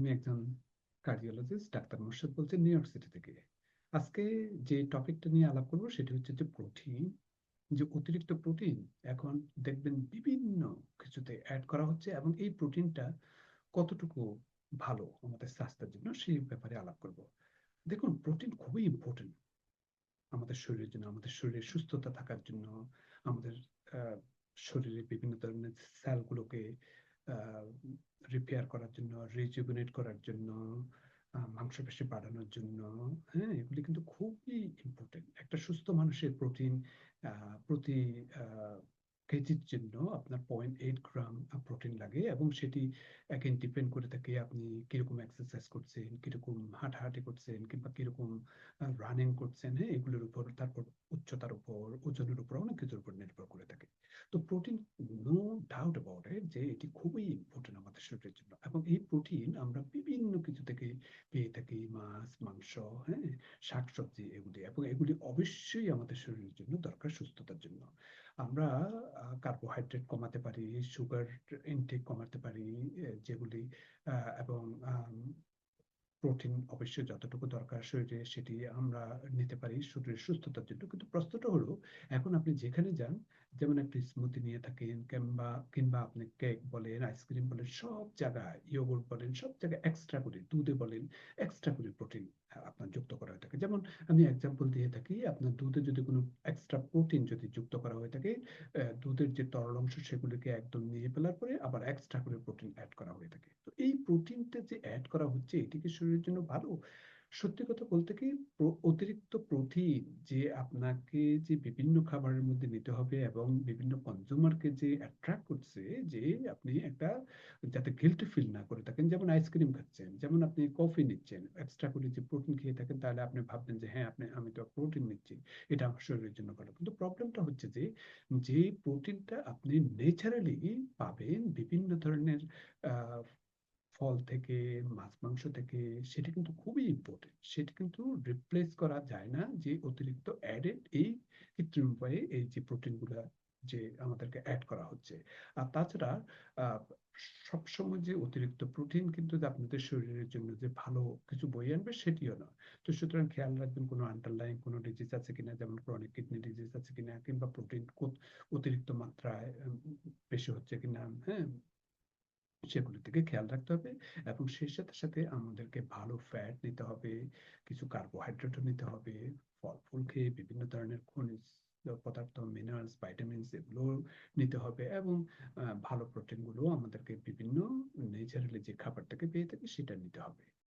আমি একজন cardiologist doctor Morshed বলছি নিউ ইয়র্ক সিটি থেকে। আজকে যে টপিকটা নিয়ে আলাপ করব সেটা হচ্ছে যে প্রোটিন যে অতিরিক্ত প্রোটিন এখন দেখবেন বিভিন্ন কিছুতে অ্যাড করা হচ্ছে এবং এই প্রোটিনটা কতটুকু ভালো আমাদের স্বাস্থ্যের জন্য সেই ব্যাপারে আলাপ করব। দেখুন প্রোটিন খুবই ইম্পর্টেন্ট আমাদের শরীরের জন্য, আমাদের শরীরের সুস্থতা থাকার জন্য, আমাদের শরীরে বিভিন্ন ধরনের সেলগুলোকে রিপেয়ার করার জন্য রিজুভিনেট করার জন্য মাংসপেশি বাড়ানোর জন্য হ্যাঁ এগুলি কিন্তু খুবই ইম্পর্টেন্ট একটা সুস্থ মানুষের প্রোটিন প্রতি কেজির জন্য আপনার পয়েন্ট এইট গ্রাম প্রোটিন লাগে এবং সেটি একেন ডিপেন্ড করে থাকে আপনি কীরকম এক্সারসাইজ করছেন, কীরকম হাঁটাহাঁটি করছেন কিংবা কীরকম রানিং করছেন হ্যাঁ এগুলোর উপর তারপর উচ্চতার উপর ওজনের উপর অনেক কিছুর উপর নির্ভর করে থাকে তো protein no doubt about it যে এটি খুবই ইম্পর্টেন্ট আমাদের শরীরের জন্য। এবং এই প্রোটিন আমরা বিভিন্ন কিছু থেকে পেয়ে থাকি, মাছ, মাংস হ্যাঁ শাকসবজি এগুলি। এবং এগুলি অবশ্যই আমাদের শরীরের জন্য দরকার সুস্থতার জন্য। আমরা কার্বোহাইড্রেট কমাতে পারি সুগার ইনটেক কমাতে পারি যেগুলি এবং প্রোটিন অবশ্যই যতটুকু দরকার শরীরে সেটি আমরা নিতে পারি শরীরের সুস্থতার জন্য। কিন্তু প্রশ্নটা হলো, এখন আপনি যেখানে যান, যেমন একটি স্মুদি নিয়ে থাকেন কিংবা কিংবা আপনি কেক বলেন আইসক্রিম বলেন, সব জায়গায় ইয়োগurt বলেন, সব জায়গায় এক্সট্রা করে দুধে বলেন এক্সট্রা করে প্রোটিন আপনার যুক্ত করা হয়ে থাকে। যেমন আমি এক্সাম্পল দিয়ে থাকি, আপনার দুধে যদি কোনো এক্সট্রা প্রোটিন যদি যুক্ত করা হয়ে থাকে দুধের যে তরল অংশ সেগুলিকে একদম নিয়ে ফেলার পরে আবার এক্সট্রা করে প্রোটিন অ্যাড করা হয়ে থাকে। তো এই প্রোটিনটা যে অ্যাড করা হচ্ছে এটি কি শরীরের জন্য ভালো। সত্যি কথা বলতে কি অতিরিক্ত প্রোটিন যে আপনাকে যে বিভিন্ন খাবারের মধ্যে নিতে হবে এবং বিভিন্ন কনজিউমারকে যে অ্যাট্রাক্ট করছে, যে আপনি একটা, যাতে গিল্টি ফিল না করে থাকেন, যেমন আইসক্রিম খাচ্ছেন, যেমন আপনি কফি নিচ্ছেন এক্সট্রা করে যে প্রোটিন খেয়ে থাকেন, তাহলে আপনি ভাববেন যে হ্যাঁ আপনি, আমি তো প্রোটিন নিচ্ছি, এটা আমার শরীরের জন্য ভালো। কিন্তু প্রবলেমটা হচ্ছে যে যে প্রোটিনটা আপনি ন্যাচারালি পাবেন বিভিন্ন ধরনের ফল থেকে, মাছ, মাংস থেকে, সেটা কিন্তু খুবই ইম্পর্টেন্ট সেটা কিন্তু রিপ্লেস করা যায় না যে অতিরিক্ত অ্যাডেড এই কৃত্রিম উপায়ে এই যে প্রোটিনগুলো যে আমাদেরকে অ্যাড করা হচ্ছে। আর তাছাড়া সবসময় যে অতিরিক্ত প্রোটিন কিন্তু আপনাদের শরীরের জন্য যে ভালো কিছু বই আনবে সেটিও নয়। তো সুতরাং খেয়াল রাখবেন কোনো আন্ডারলাইন কোনো ডিজিজ আছে কিনা, যেমন ক্রনিক কিডনি ডিজিজ আছে কিনা, কিংবা প্রোটিন অতিরিক্ত মাত্রায় বেশি হচ্ছে কিনা হ্যাঁ সেগুলো দিকে খেয়াল রাখতে হবে এবং সেই সাথে সাথে আমাদেরকে ভালো ফ্যাট নিতে হবে, কিছু কার্বোহাইড্রেটও নিতে হবে, ফল ফুল খেয়ে বিভিন্ন ধরনের খনিজ পদার্থ মিনারেলস ভাইটামিনস এগুলো নিতে হবে এবং ভালো প্রোটিনগুলো আমাদেরকে বিভিন্ন নেচারালি যে খাবারটাকে পেয়ে থাকি সেটা নিতে হবে।